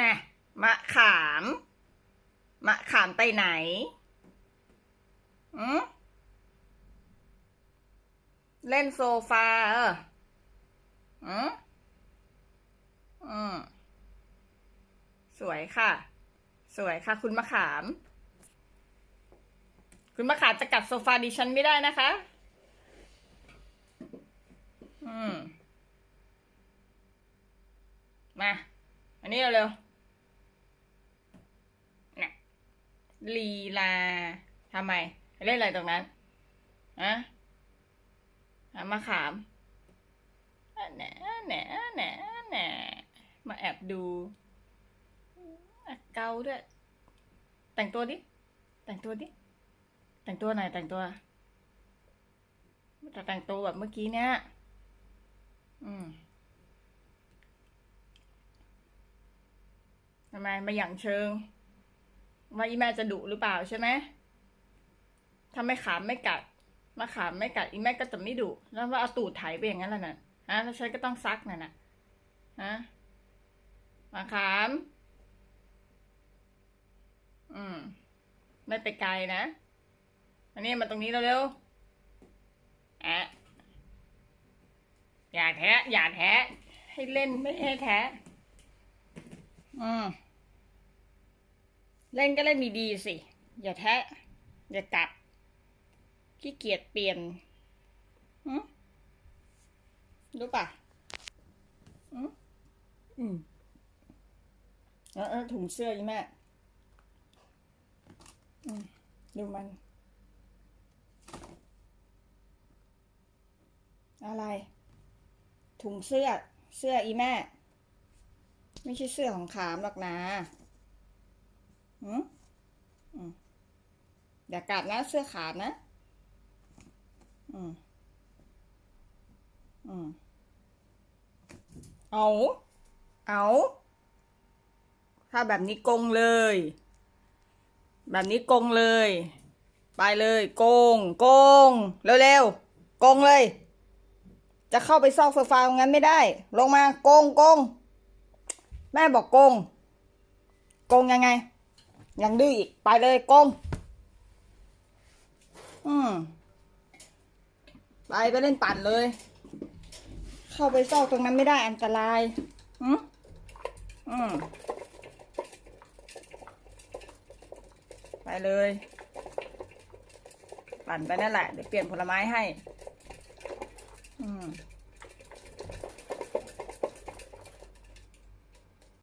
น่ะมะขาม มะขามไปไหนอืมเล่นโซฟาเอออืมอืมสวยค่ะ สวยค่ะ คุณมะขาม คุณมะขามจะกัดโซฟาดิฉันไม่ได้นะคะ อืม มา นนี้เร็วๆน่ะลีลาทำไมเล่นอะไรตรงนั้นอะหามาขามแหน่แหน่แหน่แหน่มาแอบดูเกาด้วย แต่งตัวดิ แต่งตัวดิ แต่งตัวไหนอยแต่งตัวแต่แต่งตัวแบบเมื่อกี้เนี่ยอืม ทำไมมาอย่างเชิง ว่าอีแม่จะดุหรือเปล่าใช่ไหมถ้าไม่ขามไม่กัด มาขามไม่กัดอีแม่ก็จะไม่ดุแล้วว่าเอาตูดไถไปอย่างนั้นแหละน่ะฮะแล้วฉันก็ต้องซักน่ะนะฮะมาขาม อืม ไม่ไปไกลนะอันนี้มาตรงนี้เร็วๆอะอย่าแทะอย่าแทะให้เล่นไม่ให้แทะ อืมเล่นก็เล่นดีๆสิ อย่าแทะ อย่ากัด ขี้เกียจเปลี่ยนอืมรู้ป่ะอืมอืมเออเออถุงเสื้อยี่แม่อืมดูมัน อะไร ถุงเสื้อ เสื้ออีแม่ ไม่ใช่เสื้อของขามหรอกนะอืมอย่ากัดนะเสื้อขาดนะ อืม อืม เอา เอาถ้าแบบนี้กงเลย แบบนี้กงเลย ไปเลยโกงโกงเร็วๆโกงเลย จะเข้าไปซอกโซฟาตรงนั้นไม่ได้ ลงมาโกงโกง แม่บอกโกง โกงยังไง ยังดื้ออีก ไปเลยโกง อืม ไปไปเล่นปั่นเลย เข้าไปซอกตรงนั้นไม่ได้อันตราย อืมอืม ไปเลย ปั่นไปนั่นแหละ เดี๋ยวเปลี่ยนผลไม้ให้ อืม